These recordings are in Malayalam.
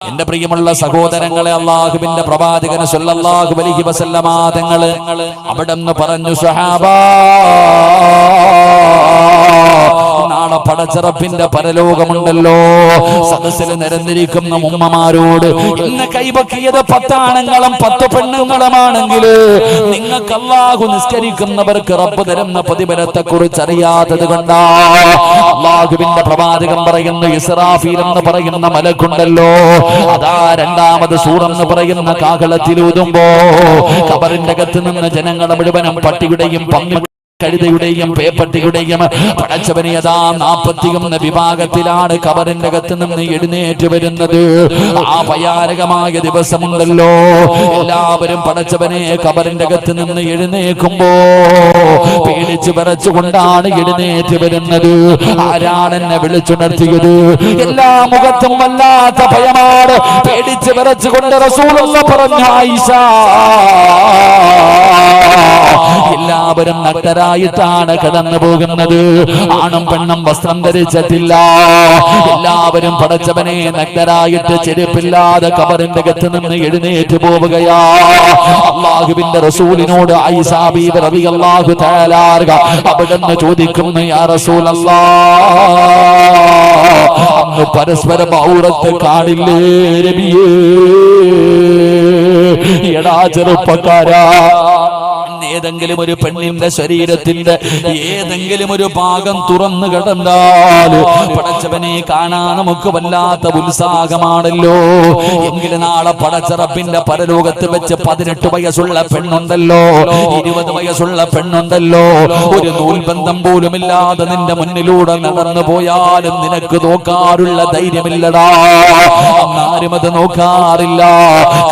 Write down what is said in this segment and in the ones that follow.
എന്റെ പ്രിയമുള്ള സഹോദരങ്ങളെ അള്ളാഹുവിന്റെ പ്രവാചകന് സല്ലല്ലാഹു അലൈഹി വസല്ലമ തങ്ങൾ അവിടെ പറഞ്ഞു സഹാബാ! നാളെ പടച്ചിറപ്പിന്റെ പരലോകമുണ്ടല്ലോ. സദസ്സിൽ നിരന്നിരിക്കുന്ന ഉമ്മമാരോട് ഇന്ന് കൈപക്കിയത് പത്താണുങ്ങളും പത്ത് പെണ്ണുങ്ങളുമാണെങ്കിൽ നിങ്ങൾക്ക് അള്ളാഹു നിസ്കരിക്കുന്നവർക്ക് റബ്ബ് തരുന്ന പ്രതിഫലത്തെ കുറിച്ച് അറിയാത്തത് കൊണ്ടാ. അള്ളാഹുവിന്റെ പ്രവാചകം പറയുന്ന ഇസ്രാഫീൽ എന്ന് പറയുന്ന മലക്കുണ്ടല്ലോ. അതാ രണ്ടാമത് സൂറെന്ന് പറയുന്ന കാഹളത്തിലൂതുമ്പോ കബറിന്റെ അകത്ത് നിന്ന് ജനങ്ങളെ മുഴുവനും പട്ടിയുടെയും പന്നി കഴുതയുടെയും പേപ്പട്ടിയുടെയും പടച്ചവനെ അതാ നാപ്പത്തിയൊന്ന് വിഭാഗത്തിലാണ് കബറിന്റെ അകത്ത് നിന്ന് എഴുന്നേറ്റ് വരുന്നത്. ആ ഭയാനകമായ ദിവസമുണ്ടല്ലോ. എല്ലാവരും പടച്ചവനെ കബറിന്റെ അകത്ത് നിന്ന് എഴുന്നേക്കുമ്പോ പേടിച്ചു വിറച്ചുകൊണ്ടാണ് എഴുന്നേറ്റ് വരുന്നത്. ആരാണ് എന്നെ വിളിച്ചുണർത്തിയത്? എല്ലാ മുഖത്തും വല്ലാത്ത ഭയമാണ്. പേടിച്ച് വിറച്ചുകൊണ്ട് റസൂലുള്ള പറഞ്ഞ ആയിഷ. എല്ലാവരും നഗ്നരായിട്ടാണ് കടന്നു പോകുന്നത്. ആണും പെണ്ണും വസ്ത്രം ധരിച്ചിട്ടില്ല. എല്ലാവരും പടച്ചവനെ നഗ്നരായിട്ട് ചെരുപ്പില്ലാതെ കബറിന്റെ അകത്ത് നിന്ന് എഴുന്നേറ്റ് പോവുകയാ. അള്ളാഹുവിന്റെ റസൂലിനോട് ഐസാബി റബി അള്ളാഹു തയ്യാറാക അവിടുന്ന് ചോദിക്കുന്നു യാ റസൂൽ അന്ന് പരസ്പരം ഔറത്ത് കാണില്ലേ രബിയേ? എടാ ചെറുപ്പക്കാരാ ഏതെങ്കിലും ഒരു പെണ്ണിന്റെ ശരീരത്തിന്റെ ഏതെങ്കിലും ഒരു ഭാഗം തുറന്നു കിടന്നാലോ പടച്ചവനെ കാണാൻ നമുക്ക് വല്ലാത്ത ഉത്സാഹമാണല്ലോ. എങ്കിലും നാളെ പടച്ചറപ്പിന്റെ പരലോകത്ത് വെച്ച് പതിനെട്ട് വയസ്സുള്ള പെണ്ണുണ്ടല്ലോ. ഇരുപത് വയസ്സുള്ള പെണ്ണുണ്ടല്ലോ. ഒരു നൂൽബന്ധം പോലും ഇല്ലാതെ നിന്റെ മുന്നിലൂടെ നടന്നു പോയാലും നിനക്ക് നോക്കാറുള്ള ധൈര്യമില്ലടാ. അന്നാരും അത് നോക്കാറില്ല.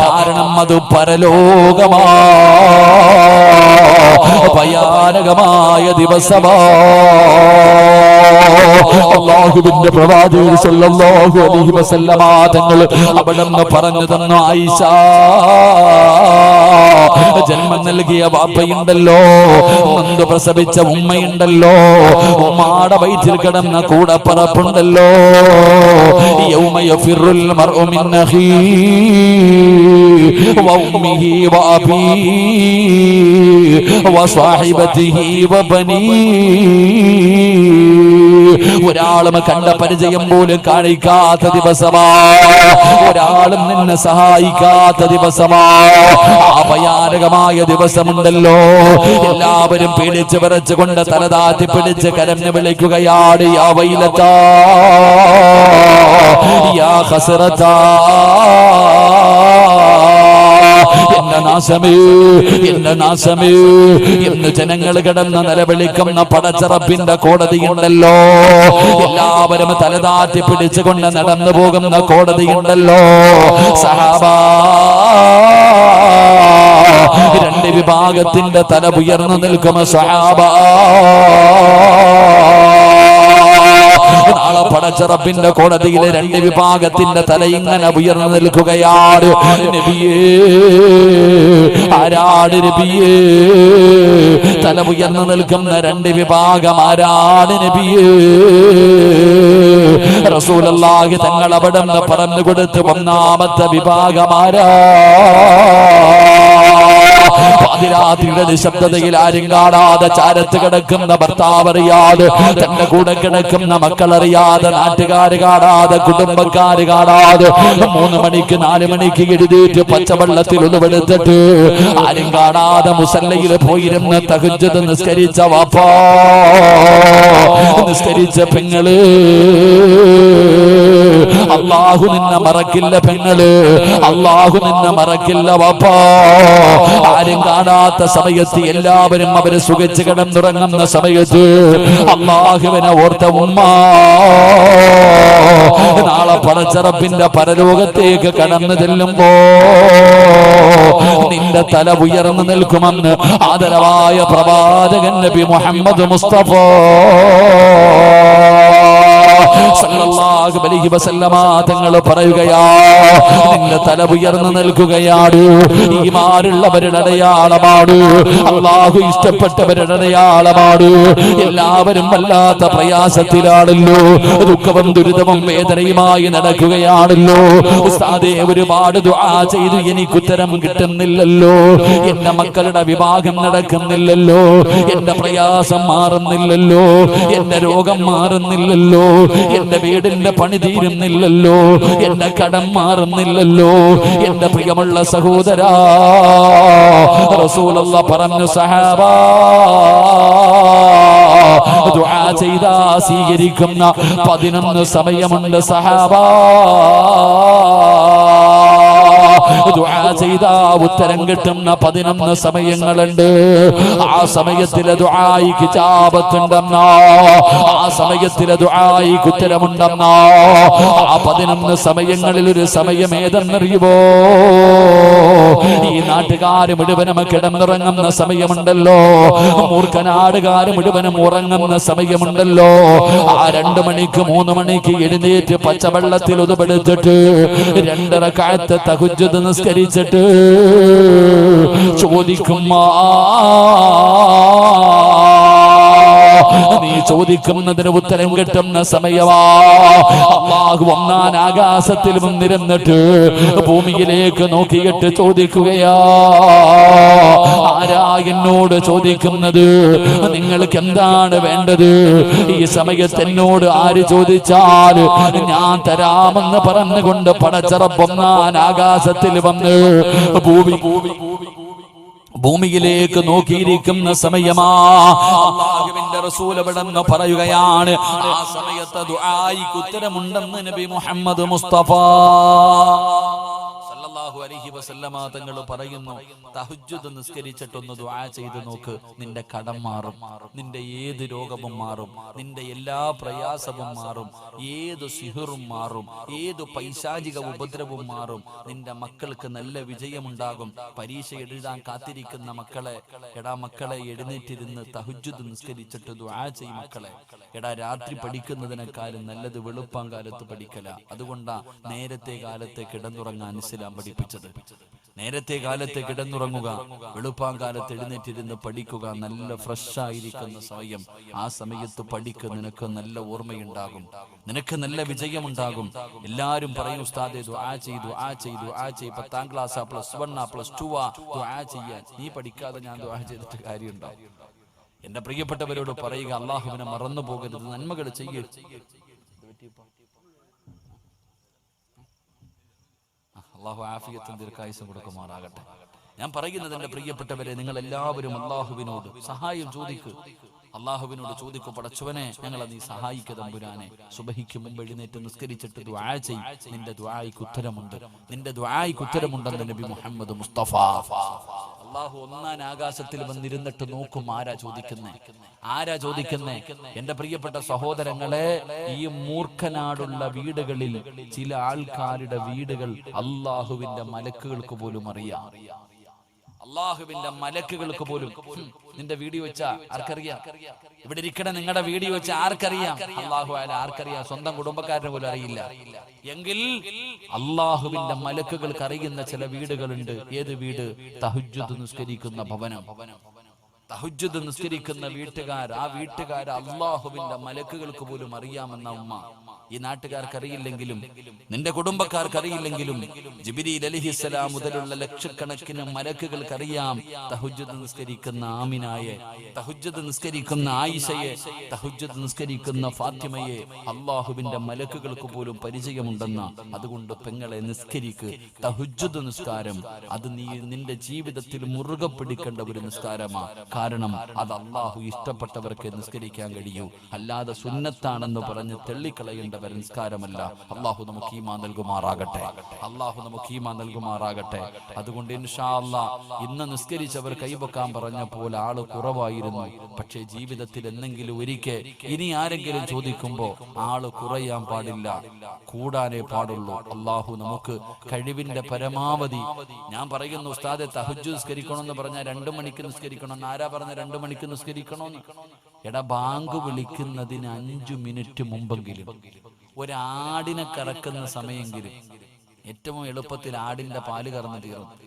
കാരണം അത് പരലോകമാ. ഭയാനകമായ ദിവസമാ? അള്ളാഹുവിന്റെ പ്രവാചകൻ സല്ലല്ലാഹു അലൈഹി വസല്ലമ തങ്ങൾ അവിടെ പറഞ്ഞു തന്നു ആയിഷ ജന്മം നൽകിയ വാപ്പയുണ്ടല്ലോ നന്ദ് പ്രസവിച്ച ഉമ്മയുണ്ടല്ലോ ഉമ്മാടെ വയറ്റിൽ കിടന്ന കൂടപ്പറപ്പുണ്ടല്ലോ യൗമ യഫിറുൽ മർഉ മിൻ അഖീ وأمه وأبيه وصاحبته وبنيه ഒരാളും കണ്ട പരിചയം പോലും കാണിക്കാത്ത ദിവസമാ. ഒരാളും നിന്നെ സഹായിക്കാത്ത ദിവസമാ. ആ ഭയാനകമായ ദിവസമുണ്ടല്ലോ. എല്ലാവരും പേടിച്ച് വിറച്ചുകൊണ്ട് തലതാത്തി പിടിച്ച് കരഞ്ഞു വിളിക്കുകയാണ് യാ യാ ഹസറത്താ. എന്റെ നാശമേ എന്റെ നാശമേ. എന്ന് ജനങ്ങൾ കിടന്ന് നിലവിളിക്കുന്ന പടച്ചറപ്പിന്റെ കോടതിയുണ്ടല്ലോ. എല്ലാവരും തലതാറ്റി പിടിച്ചുകൊണ്ട് നടന്നു പോകുന്ന കോടതിയുണ്ടല്ലോ. സഹാബ രണ്ട് വിഭാഗത്തിന്റെ തല ഉയർന്നു നിൽക്കുന്ന സഹാബ. നാളെ പടച്ചറപ്പിന്റെ കോടതിയിലെ രണ്ട് വിഭാഗത്തിന്റെ തല ഇങ്ങനെ ഉയർന്നു നിൽക്കുകയാണ്. ആരാട് നബിയേ? തല ഉയർന്നു നിൽക്കുന്ന രണ്ട് വിഭാഗം ആരാട് നബിയേ? റസൂലല്ലാഹി തങ്ങൾ അവിടെ നിന്ന് പറഞ്ഞു കൊടുത്ത് ഒന്നാമത്തെ വിഭാഗം ആരാ? പാതിരാത്രിയുടെ നിശബ്ദതയിൽ ആരും കാണാതെ ചാരത്ത് കിടക്കുന്ന ഭർത്താവ് അറിയാതെ തന്റെ കൂടെ കിടക്കുന്ന മക്കൾ അറിയാതെ നാട്ടുകാര് കാണാതെ കുടുംബക്കാര് കാണാതെ മൂന്ന് മണിക്ക് നാല് മണിക്ക് എഴുതിയിട്ട് പച്ചവെള്ളത്തിൽ ഒന്നുവെടുത്തിട്ട് ആരും കാണാതെ മുസല്ലയിൽ പോയിരുന്ന് തകുഞ്ചത് നിസ്കരിച്ച വാപ്പാ. നിസ്കരിച്ച പെങ്ങൾ. അള്ളാഹു നിന്നെ മറക്കില്ല പെങ്ങൾ. അള്ളാഹു നിന്നെ മറക്കില്ല വാപ്പാ. ആരും കാണാത്ത സമയത്ത് എല്ലാവരും അവർ സുഖിച്ച് കിടന്നുറങ്ങുന്ന സമയത്ത് അള്ളാഹുവിനെ ഓർത്ത ഉമ്മ. നാളെ പടച്ചറപ്പിന്റെ പരലോകത്തേക്ക് കടന്നു ചെല്ലുമ്പോ നിന്റെ തല ഉയർന്നു നിൽക്കുമെന്ന് ആദരവായ പ്രവാചകൻ നബി മുഹമ്മദ് മുസ്തഫ. തങ്ങൾ പറയുകയാ നിന്റെ തല ഉയർന്നു നിൽക്കുകയാണ്. ഈ മാറുള്ളവരുടെ അടയാളമാണ്. അള്ളാഹു ഇഷ്ടപ്പെട്ടവരുടെ എല്ലാവരും വല്ലാത്ത പ്രയാസത്തിലാണല്ലോ. ദുഃഖവും ദുരിതവും വേദനയുമായി നടക്കുകയാണല്ലോ. ഉസ്താദേ ഒരുപാട് ദുആ ചെയ്തു. എനിക്ക് ഉത്തരം കിട്ടുന്നില്ലല്ലോ. എന്റെ മക്കളുടെ വിവാഹം നടക്കുന്നില്ലല്ലോ. എന്റെ പ്രയാസം മാറുന്നില്ലല്ലോ. എന്റെ രോഗം മാറുന്നില്ലല്ലോ. എന്റെ വീടിന്റെ പണി തീരുന്നില്ലല്ലോ. എന്റെ കടം മാറുന്നില്ലല്ലോ. എന്റെ പ്രിയമുള്ള സഹോദരാ പറഞ്ഞു സഹാബാ ചെയ്താ സ്വീകരിക്കുന്ന പതിനൊന്ന് സമയമുണ്ട് സഹാബാ. ചെയ്താ ഉത്തരം കിട്ടുന്ന പതിനൊന്ന് സമയങ്ങളുണ്ട്. ആ സമയത്തിലെ ദുആയി കിതാബത്തുണ്ടെന്നോ ആ സമയത്തിലെ ദുആയി ഉത്തരമുണ്ടെന്നോ? ആ പതിനൊന്ന് സമയങ്ങളിൽ ഒരു സമയം ഏതെന്നറിയുമോ ഈ നാട്ടുകാർ മുഴുവനും കിടന്നിറങ്ങുന്ന സമയമുണ്ടല്ലോ. മൂർഖനാടുകാർ മുഴുവനും ഉറങ്ങുന്ന സമയമുണ്ടല്ലോ. ആ രണ്ടു മണിക്ക് മൂന്ന് മണിക്ക് എഴുന്നേറ്റ് പച്ചവെള്ളത്തിൽ ഉതുപെടുത്തിട്ട് രണ്ടര കാലത്ത് തകുജ് നിസ്കരിച്ചിട്ട് ചോദിക്കുമാ നീ ചോദിക്കുന്നതിന് ഉത്തരം കിട്ടുന്ന സമയമാ? അള്ളാഹു ഒന്നാൻ ആകാശത്തിൽ വന്നിരുന്നിട്ട് ഭൂമിയിലേക്ക് നോക്കിയിട്ട് ചോദിക്കുകയാ. ആരാ എന്നോട് ചോദിക്കുന്നത്? നിങ്ങൾക്ക് എന്താണ് വേണ്ടത്? ഈ സമയത്ത് എന്നോട് ആര് ചോദിച്ചാൽ ഞാൻ തരാമെന്ന് പറഞ്ഞുകൊണ്ട് പടച്ചറപ്പൊന്നാൻ ആകാശത്തിൽ വന്ന് ഭൂമി ഭൂമി ഭൂമിയിലേക്ക് നോക്കിയിരിക്കുന്ന സമയമാ? അള്ളാഹുവിന്റെ റസൂൽ എവിടെന്ന് പറയുകയാണ് ആ സമയത്ത് ദുആയിക്ക് ഉത്തരമുണ്ടെന്ന് നബി മുഹമ്മദ് മുസ്തഫ. സല്ലല്ലാഹു അലൈഹി വസല്ലമ തങ്ങൾ പറയുന്നു തഹജ്ജുദ് നിസ്കരിച്ചിട്ടൊന്ന് ദുആ ചെയ്ത് നോക്ക് നിന്റെ കടം മാറും നിന്റെ ഏത് രോഗവും മാറും നിന്റെ എല്ലാ പ്രയാസവും മാറും ഏത് സിഹറും മാറും ഏത് പൈശാചിക ഉപദ്രവവും മാറും നിന്റെ മക്കൾക്ക് നല്ല വിജയമുണ്ടാകും പരീക്ഷ എഴുതാൻ കാത്തിരിക്കുന്ന മക്കളെ എടാ മക്കളെ എഴുന്നേറ്റിരുന്ന് തഹജ്ജുദ് നിസ്കരിച്ചിട്ട് ദുആ ചെയ് മക്കളെ. എടാ രാത്രി പഠിക്കുന്നതിനേക്കാളും നല്ലത് വെളുപ്പം കാലത്ത് പഠിക്കല. അതുകൊണ്ടാ നേരത്തെ കാലത്തെ കിടന്നുറങ്ങാൻ ഇസ്ലാം പഠിപ്പിച്ചത്. നേരത്തെ കാലത്ത് കിടന്നുറങ്ങുക വെളുപ്പാങ്കാലത്ത് എഴുന്നേറ്റിരുന്ന് പഠിക്കുക നല്ല ഫ്രഷ് ആയിരിക്കുന്ന സമയം. ആ സമയത്ത് പഠിക്കുക നിനക്ക് നല്ല ഓർമ്മയുണ്ടാകും. നിനക്ക് നല്ല വിജയമുണ്ടാകും. എല്ലാരും പറയും ഉസ്താദെ ആ ചെയ്തു ആ ചെയ്തു ആ ചെയ്തു പത്താം ക്ലാസ് ആ പ്ലസ് വൺ ആ പ്ലസ് ടു ആ ആ ചെയ്യാൻ. നീ പഠിക്കാതെ ഞാൻ ദുആ ചെയ്തിട്ട് കാര്യമുണ്ടാവും എന്റെ പ്രിയപ്പെട്ടവരോട് പറയുക അള്ളാഹുവിനെ മറന്നു പോകരുത് നന്മകൾ ചെയ്യേ അള്ളാഹു ആഫിയത്തും ദീർഘായുസം കൊടുക്കുമാറാകട്ടെ. ഞാൻ പറയുന്നത് എന്റെ പ്രിയപ്പെട്ടവരെ നിങ്ങൾ എല്ലാവരും അള്ളാഹുവിനോട് സഹായം ചോദിക്കൂ. അള്ളാഹുവിനോട് ചോദിക്കൂ പടച്ചവനെ ഞങ്ങളെ നീ സഹായിക്ക തമ്പുരാനെ. സുബഹിക്ക് മുമ്പ് എഴുന്നേറ്റ് നിസ്കരിച്ചിട്ട് ദ്വാ ചെയ് നിന്റെ ദ്വായിക്ക് ഉത്തരമുണ്ട് നിന്റെ ദ്വായിക്ക് ഉത്തരമുണ്ടെന്ന് നബി മുഹമ്മദ് മുസ്തഫ. അള്ളാഹു ഒന്നാൻ ആകാശത്തിൽ വന്നിരുന്നിട്ട് നോക്കും ആരാ ചോദിക്കുന്നേ. ആരാ ചോദിക്കുന്നേ? എന്റെ പ്രിയപ്പെട്ട സഹോദരങ്ങളെ ഈ മൂർഖനാടുള്ള വീടുകളിൽ ചില ആൾക്കാരുടെ വീടുകൾ അള്ളാഹുവിന്റെ മലക്കുകൾക്ക് പോലും അറിയാം. അള്ളാഹുവിന്റെ മലക്കുകൾക്ക് പോലും നിന്റെ വീഡിയോ വെച്ച ആർക്കറിയാം? ഇവിടെ ഇരിക്കണ നിങ്ങളുടെ വീഡിയോ വെച്ച ആർക്കറിയാം? അള്ളാഹു ആയാലും ആർക്കറിയാം? സ്വന്തം കുടുംബക്കാരനെ പോലും അറിയില്ല. എങ്കിൽ അള്ളാഹുവിന്റെ മലക്കുകൾക്ക് അറിയുന്ന ചില വീടുകളുണ്ട്. ഏത് വീട്? തഹജ്ജുദ് നിസ്കരിക്കുന്ന ഭവനം. തഹജ്ജുദ് നിസ്കരിക്കുന്ന വീട്ടുകാർ ആ വീട്ടുകാർ അള്ളാഹുവിന്റെ മലക്കുകൾക്ക് പോലും അറിയാമെന്ന ഉമ്മ. ഈ നാട്ടുകാർക്ക് അറിയില്ലെങ്കിലും നിന്റെ കുടുംബക്കാർക്ക് അറിയില്ലെങ്കിലും ജിബിരി അലിഹിസ്സലാം മുതലുള്ള ലക്ഷക്കണക്കിന് മലക്കുകൾക്ക് അറിയാം തഹുജത് നിസ്കരിക്കുന്ന ആമിനായെ തഹുജത് നിസ്കരിക്കുന്ന ആയിഷയെ തഹുജത് നിസ്കരിക്കുന്ന ഫാത്തിമയെ അള്ളാഹുവിന്റെ മലക്കുകൾക്ക് പോലും പരിചയമുണ്ടെന്ന അതുകൊണ്ട് പെങ്ങളെ നിസ്കരിക്ക്. തഹുജത് നിസ്കാരം അത് നീ നിന്റെ ജീവിതത്തിൽ മുറുകെ പിടിക്കേണ്ട ഒരു നിസ്കാരമാണ് കാരണം അത് അള്ളാഹു ഇഷ്ടപ്പെട്ടവർക്ക് നിസ്കരിക്കാൻ കഴിയൂ. അല്ലാതെ സുന്നത്താണെന്ന് പറഞ്ഞ് തള്ളിക്കളയേണ്ട ഒരു നിസ്കാരമല്ല. അള്ളാഹു നമുക്ക് ഈമാ നൽകുമാറാകട്ടെ. അള്ളാഹു നമുക്ക് ഈമാ നൽകുമാറാകട്ടെ. അതുകൊണ്ട് ഇൻഷാ ഇന്ന് നിസ്കരിച്ചവർ കൈവക്കാൻ പറഞ്ഞപ്പോൾ ആൾ കുറവായിരുന്നു. പക്ഷേ ജീവിതത്തിൽ എന്തെങ്കിലും ഒരിക്കൽ ഇനി ആരെങ്കിലും ചോദിക്കുമ്പോ ആൾ കുറയാൻ പാടില്ല. കൂടാനേ പാടുള്ളൂ. അള്ളാഹു നമുക്ക് കഴിവിന്റെ പരമാവധി. ഞാൻ പറയുന്നു ഉസ്താദെ തഹജ്ജു നിസ്കരിക്കണമെന്ന് പറഞ്ഞാൽ രണ്ടു മണിക്ക് നിസ്കരിക്കണം ആരാ പറഞ്ഞ രണ്ടു മണിക്ക് നിസ്കരിക്കണമെന്ന്. എടാ ബാങ്ക് വിളിക്കുന്നതിന് അഞ്ചു മിനിറ്റ് മുമ്പെങ്കിലും ഒരാടിനെ കറക്കുന്ന സമയമെങ്കിലും ഏറ്റവും എളുപ്പത്തിൽ ആടിന്റെ പാൽ കറന്നു തീർന്നു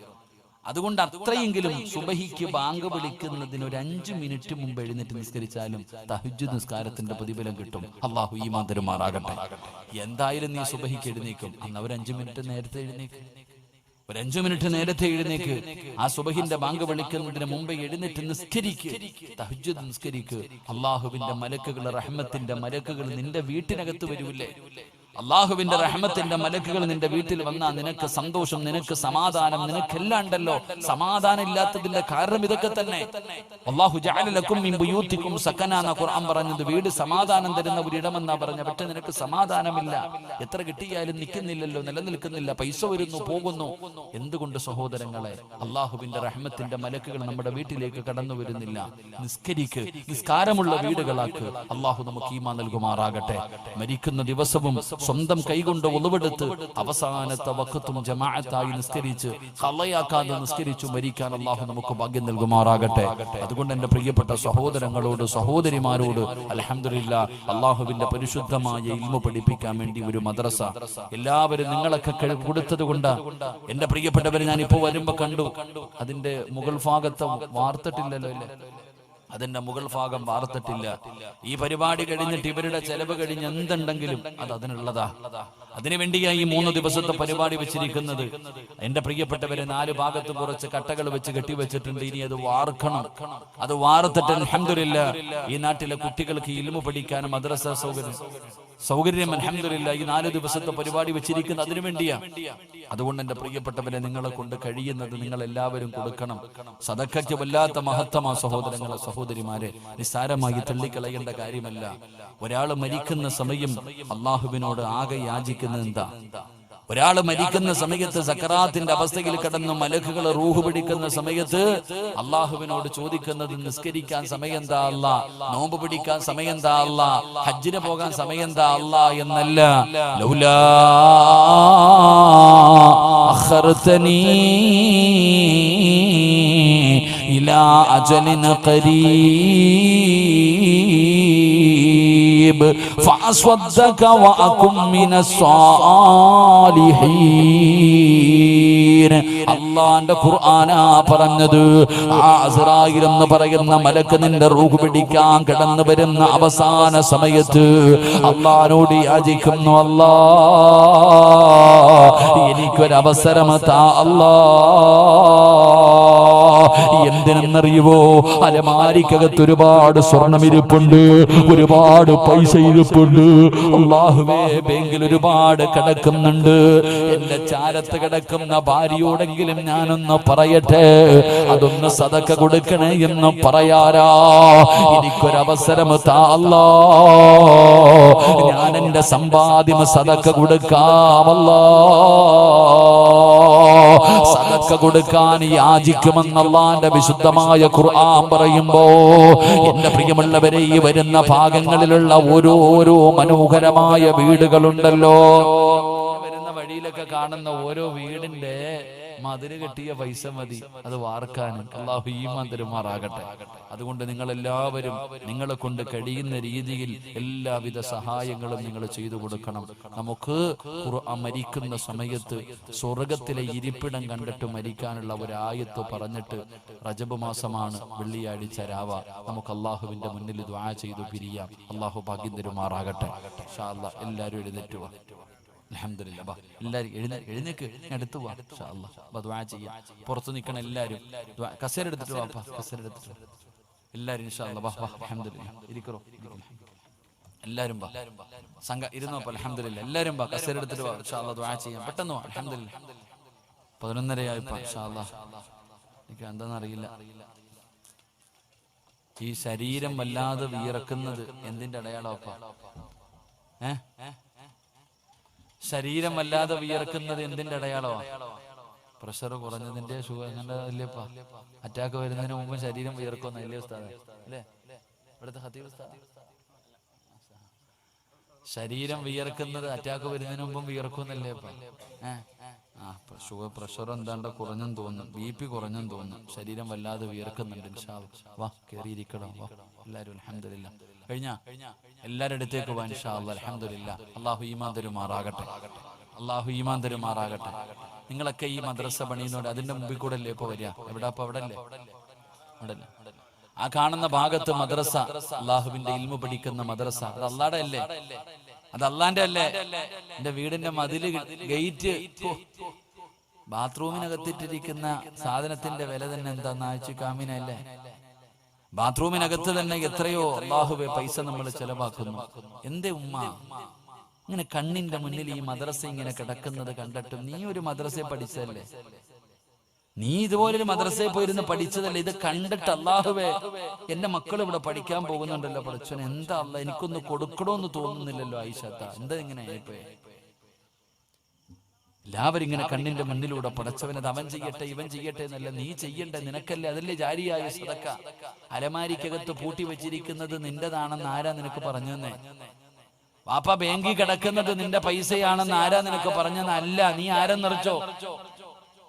അതുകൊണ്ട് അത്രയെങ്കിലും സുബഹിക്ക് ബാങ്ക് വിളിക്കുന്നതിന് ഒരു അഞ്ചു മിനിറ്റ് മുമ്പ് എഴുന്നേറ്റ് നിസ്കരിച്ചാലും തഹജ് നിസ്കാരത്തിന്റെ പ്രതിഫലം കിട്ടും. അള്ളാഹു ഈ മാതരുമാറാകട്ടെ എന്തായാലും നീ സുബഹിക്ക് എഴുന്നേക്കും. അന്ന് അവർ അഞ്ചു മിനിറ്റ് നേരത്തെ എഴുന്നേക്കും. ഒരു അഞ്ചു മിനിറ്റ് നേരത്തെ എഴുന്നേക്ക്. ആ സുബഹിന്റെ ബാങ്ക് വിളിക്കുന്നതിന് മുമ്പേ എഴുന്നേറ്റ് നിസ്കരിക്ക്. തഹജ്ജുദ് നിസ്കരിക്ക്. അള്ളാഹുവിന്റെ മലക്കുകൾ റഹ്മത്തിന്റെ മലക്കുകൾ നിന്റെ വീട്ടിനകത്ത് വരൂല്ലേ? അള്ളാഹുവിന്റെ റഹ്മത്തിന്റെ മലക്കുകൾ നിന്റെ വീട്ടിൽ വന്നാൽ നിനക്ക് സന്തോഷം നിനക്ക് സമാധാനം നിനക്കെല്ലാം ഉണ്ടല്ലോ. സമാധാനം ഇല്ലാത്തതിന്റെ കാരണം ഇതൊക്കെ തന്നെ. അള്ളാഹു ജാലലക്കും സക്കനാന ഖുർആൻ പറഞ്ഞത്. വീട് സമാധാനം തരുന്ന ഒരു ഇടമെന്നാ പറഞ്ഞ പക്ഷെ നിനക്ക് സമാധാനമില്ല. എത്ര കിട്ടിയാലും നിൽക്കുന്നില്ലല്ലോ നിലനിൽക്കുന്നില്ല. പൈസ വരുന്നു പോകുന്നു. എന്തുകൊണ്ട് സഹോദരങ്ങളെ? അള്ളാഹുവിന്റെ റഹ്മത്തിന്റെ മലക്കുകൾ നമ്മുടെ വീട്ടിലേക്ക് കടന്നു വരുന്നില്ല. നിസ്കരിക്ക് നിസ്കാരമുള്ള വീടുകളാക്ക് അള്ളാഹു നമുക്ക് ഈമാ നൽകുമാറാകട്ടെ. മരിക്കുന്ന ദിവസവും സ്വന്തം കൈകൊണ്ട് ഒളിവെടുത്ത് അവസാനത്തെ വക്കത്തും ജമാഅത്തായി നിസ്കരിച്ച് കള്ളയാക്കാതെ നിസ്കരിച്ചു മരിക്കാൻ അള്ളാഹു നമുക്ക് ഭാഗ്യം നൽകുമാറാകട്ടെ. അതുകൊണ്ട് എന്റെ പ്രിയപ്പെട്ട സഹോദരങ്ങളോട് സഹോദരിമാരോട് അലഹമില്ല അള്ളാഹുവിന്റെ പരിശുദ്ധമായ ഇൽമ പഠിപ്പിക്കാൻ വേണ്ടി ഒരു മദ്രസ. എല്ലാവരും നിങ്ങളൊക്കെ കൊടുത്തത് കൊണ്ട്. എന്റെ പ്രിയപ്പെട്ടവരെ ഞാൻ ഇപ്പോ വരുമ്പോ കണ്ടു. അതിന്റെ മുകൾ ഭാഗത്ത് വാർത്തിട്ടില്ലല്ലോ ഇല്ലേ? അതിന്റെ മുകൾ ഭാഗം വാർത്തിട്ടില്ല. ഈ പരിപാടി കഴിഞ്ഞിട്ട് ഇവരുടെ ചെലവ് കഴിഞ്ഞ് എന്തുണ്ടെങ്കിലും അത് അതിനുള്ളതാ. അതിനുവേണ്ടിയാ ഈ മൂന്ന് ദിവസത്തെ പരിപാടി വെച്ചിരിക്കുന്നത്. എന്റെ പ്രിയപ്പെട്ടവരെ നാല് ഭാഗത്ത് കുറച്ച് കട്ടകൾ വെച്ച് കെട്ടിവെച്ചിട്ടുണ്ട് ഇനി അത് വാർക്കണം. അത് വാർത്തിട്ട് അൽഹംദുലില്ല ഈ നാട്ടിലെ കുട്ടികൾക്ക് ഇൽമു പഠിക്കാൻ മദ്രസ സൗകര്യം. സൗകര്യം അലഹമില്ല ഈ നാല് ദിവസത്തെ പരിപാടി വെച്ചിരിക്കുന്നത് അതിനു വേണ്ടിയാ അതുകൊണ്ട് എന്റെ പ്രിയപ്പെട്ടവരെ നിങ്ങളെ കൊണ്ട് കഴിയുന്നത് നിങ്ങൾ എല്ലാവരും കൊടുക്കണം. സദക്കയ്ക്ക് വല്ലാത്ത മഹത്തമാ സഹോദരങ്ങളെ സഹോദരിമാരെ. നിസ്സാരമായി തള്ളിക്കളയേണ്ട കാര്യമല്ല. ഒരാൾ മരിക്കുന്ന സമയം അള്ളാഹുവിനോട് ആകെ യാചിക്കുന്നത് എന്താ? ഒരാൾ മരിക്കുന്ന സമയത്ത് സക്കറാത്തിന്റെ അവസ്ഥയിൽ കിടന്ന് മലക്കുകൾ റൂഹ് പിടിക്കുന്ന സമയത്ത് അള്ളാഹുവിനോട് ചോദിക്കുന്നത് നിസ്കരിക്കാൻ സമയം താ അല്ല? നോമ്പ് പിടിക്കാൻ സമയം താ അല്ല? ഹജ്ജിന് പോകാൻ സമയം താ അല്ല എന്നല്ല. ഇലാ അജലിന കരീ മുജീബ് ഫഅസ്വദ്ദക വഅകും മിനസ്സാലിഹീൻ അള്ളാന്റെ ഖുർആനാ പറഞ്ഞത് ആ എന്ന് പറയുന്ന മലക്ക് നിന്റെ റൂഹ് പിടിക്കാൻ കടന്നു വരുന്ന അവസാന സമയത്ത് അള്ളാനോട് യാചിക്കുന്നു അല്ലാ എനിക്കൊരവസരം താ അല്ലാ. എന്തിനെന്നറിയുവോ? അലമാരിക്കകത്ത് ഒരുപാട് സ്വർണം ഇരിപ്പുണ്ട് ഒരുപാട് പൈസ ഇരിപ്പുണ്ട് ഒരുപാട് കിടക്കുന്നുണ്ട്. എന്റെ ചാരത്ത് കിടക്കുന്ന ഭാര്യയോടെങ്കിലും ഞാനൊന്ന് പറയട്ടെ? അതൊന്ന് സതക്ക കൊടുക്കണേ എന്ന് പറയാരാ എനിക്കൊരവസരം താ അല്ലാ. ഞാൻ എന്റെ സമ്പാദ്യം സതക്ക കൊടുക്കാമല്ലോ സദക്ക കൊടുക്കാൻ യാചിക്കുമെന്നല്ലാന്റെ വിശുദ്ധമായ ഖുർആൻ പറയുമ്പോ എന്റെ പ്രിയമുള്ളവരെ ഈ വരുന്ന ഭാഗങ്ങളിലുള്ള ഓരോരോ മനോഹരമായ വീടുകളുണ്ടല്ലോ. വരുന്ന വഴിയിലൊക്കെ കാണുന്ന ഓരോ വീടിന്റെ മതിൽ കെട്ടിയ പൈസ മതി. അത് വാർക്കാൻ അള്ളാഹു ഈ മന്ദിരമാറാകട്ടെ അതുകൊണ്ട് നിങ്ങൾ എല്ലാവരും നിങ്ങളെ കൊണ്ട് കഴിയുന്ന രീതിയിൽ എല്ലാവിധ സഹായങ്ങളും നിങ്ങൾ ചെയ്തു കൊടുക്കണം. നമുക്ക് മരിക്കുന്ന സമയത്ത് സ്വർഗത്തിലെ ഇരിപ്പിടം കണ്ടിട്ട് മരിക്കാനുള്ള ഒരു ആയത്ത് പറഞ്ഞിട്ട് റജബ് മാസമാണ് വെള്ളിയാഴ്ച രാവ. നമുക്ക് അള്ളാഹുവിന്റെ മുന്നിൽ ദ്വാ ചെയ്തു പിരിയാം. അള്ളാഹു ഭാഗ്യം തരുമാറാകട്ടെ. എല്ലാവരും എഴുന്നേറ്റ് വാ അൽഹംദുലില്ലാ. ബാ എഴുന്നേ എഴുന്നേക്ക് അടുത്ത് വാ ചെയ്യാം. പുറത്ത് നിൽക്കണ എല്ലാരും കസേര എടുത്തിട്ട് വാ കസേര എടുത്തിട്ട് എല്ലാവരും എല്ലാരും ഇൻഷാ അല്ലാ ബാ ബാ അൽഹംദുലില്ലാ. ഇരിക്കറോ? എല്ലാരും വാ. സംഘ ഇരുന്നോ അൽഹംദുലില്ലാ. എല്ലാരും വാ കസേര എടുത്തിട്ട് വാ ചെയ്യാം. പെട്ടെന്ന് വാ അൽഹംദുലില്ലാ. പതിനൊന്നരയായിപ്പോ ഇൻഷാ അല്ലാ. എനിക്ക് എന്താണെന്നറിയില്ല ഈ ശരീരം വല്ലാതെ വിയർക്കുന്നത് എന്തിന്റെ അടയാളമപ്പ ഏ? ശരീരം വല്ലാതെ വിയർക്കുന്നത് എന്തിന്റെ അടയാളമാണ് പ്രഷർ കുറഞ്ഞതിന്റെ ഷുഗർ അങ്ങനെ ഇല്ലപ്പ അറ്റാക്ക് വരുന്നതിന് മുമ്പ് ശരീരം വിയർക്കുന്ന അല്ലേ ഉസ്താദ്? അല്ലേ? ഇവിടുത്തെ ഹത്തീബ് ഉസ്താദ്? ശരീരം വിയർക്കുന്നത് അറ്റാക്ക് വരുന്നതിന് മുമ്പും വിയർക്കുന്നല്ലേ ഇപ്പൊ ഏ? ആ ഷുഗർ പ്രഷർ എന്താണ്ട് കുറഞ്ഞെന്ന് തോന്നുന്നു ബി പി കുറഞ്ഞെന്ന് തോന്നുന്നു ശരീരം വല്ലാതെ വിയർക്കുന്നുണ്ട്. വാ കേറിയിരിക്കണം. വാ. എല്ലാവരും അൽഹംദുലില്ലാ. കഴിഞ്ഞ എല്ലാവരുടെ അടുത്തേക്ക് അള്ളാഹു ഈമാൻ തരുമാറാകട്ടെ. അള്ളാഹു ഈമാൻ തരുമാറാകട്ടെ. നിങ്ങളൊക്കെ ഈ മദ്രസ പണിയുന്നോണ്ട് അതിന്റെ മുമ്പിൽ കൂടെ അല്ലേ ഇപ്പൊ വരിക? എവിടെ അപ്പൊ അവിടെ ആ കാണുന്ന ഭാഗത്ത് മദ്രസ അള്ളാഹുവിന്റെ ഇൽമു പഠിക്കുന്ന മദ്രസ. അത് അള്ളാടെ അല്ലേ? അത് അള്ളാന്റെ അല്ലേ? എന്റെ വീടിന്റെ മതിൽ ഗേറ്റ് ബാത്റൂമിനകത്തിട്ടിരിക്കുന്ന സാധനത്തിന്റെ വില തന്നെ എന്താന്ന് ആഴ്ച കാമിനല്ലേ ബാത്റൂമിനകത്ത് തന്നെ എത്രയോ അള്ളാഹുവെ പൈസ നമ്മൾ ചെലവാക്കുന്നു. എന്തേ ഉമ്മ ഇങ്ങനെ കണ്ണിന്റെ മുന്നിൽ ഈ മദ്രസ ഇങ്ങനെ കിടക്കുന്നത് കണ്ടിട്ടും നീ ഒരു മദ്രസയെ പഠിച്ചതല്ലേ? നീ ഇതുപോലൊരു മദ്രസയിൽ പോയിരുന്ന് പഠിച്ചതല്ലേ? ഇത് കണ്ടിട്ട് അള്ളാഹുവേ എന്റെ മക്കൾ ഇവിടെ പഠിക്കാൻ പോകുന്നുണ്ടല്ലോ പഠിച്ചോൻ എന്താ അല്ല എനിക്കൊന്ന് കൊടുക്കണോന്ന് തോന്നുന്നില്ലല്ലോ ആയിഷത്ത. എന്താ ഇങ്ങനെ ആയിപ്പോയെ? എല്ലാവരും ഇങ്ങനെ കണ്ണിന്റെ മുന്നിലൂടെ പടച്ചവനത് അവൻ ചെയ്യട്ടെ ഇവൻ ചെയ്യട്ടെ എന്നല്ല നീ ചെയ്യണ്ടേ നിനക്കല്ലേ അതല്ലേ ജാരിയായ സതക്ക അലമാരിക്കകത്ത് പൂട്ടി വെച്ചിരിക്കുന്നത് നിന്റേതാണെന്ന് ആരാ നിനക്ക് പറഞ്ഞു തന്നെ വാപ്പ ബാങ്കിൽ കിടക്കുന്നത് നിന്റെ പൈസയാണെന്ന് ആരാ നിനക്ക് പറഞ്ഞെന്ന്? അല്ല നീ ആരെന്നറിച്ചോ